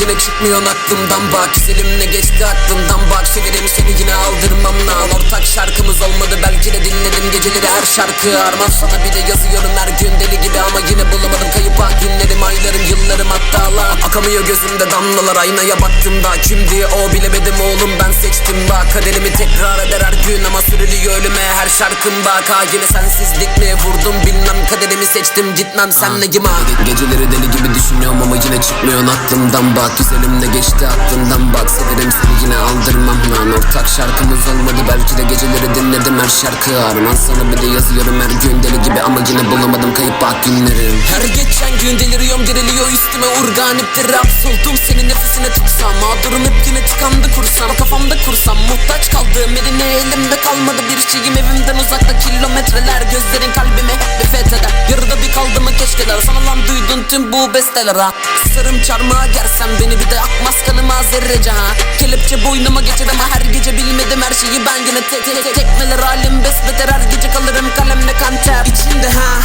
yine çıkmıyor aklımdan bak. Güzelim ne geçti aklımdan bak. Söylerim seni yine aldırmam lan. Ortak şarkımız olmadı. Belki de dinledim geceleri her şarkı. Armam sana bir de yazıyorum her gün Akamıyor gözümde damlalar aynaya baktığımda Kimdi o bilemedim oğlum ben seçtim bak. Kaderimi tekrar eder her gün ama sürülüyor ölüme her şarkım bak. Ha yine sensizlik mi vurdum bilmem kaderimi seçtim gitmem senle yıma Geceleri deli gibi düşünüyorum ama yine çıkmıyor aklımdan bak. Güzelim ne geçti aklımdan bak Severim seni yine aldırmam lan Ortak şarkımız olmadı. Belki de geceleri dinledim her şarkı Arman sana bir de yazıyorum her gün deli gibi ama yine bulamadım kayıp bak günlerim. Her geçen gün deliriyorum geriliyor üstüme. Urganiptir Hapsoldum senin nefesine tutsam Mağdurum hep yine tıkandı kursam. Kafamda kursam muhtaç kaldığım eline elimde kalmadı bir şeyim. Evimden uzakta kilometreler gözlerin kalbime tüm bu besteler ha Sarım çarmıha gersem beni bir de akmaz kanıma zerrece ha. Kelepçe boynuma geçer ama her gece bilmedim her şeyi ben yine tek tek Tekmeler halim besbeter. Her gece kalırım kalemle kanter. İçinde ha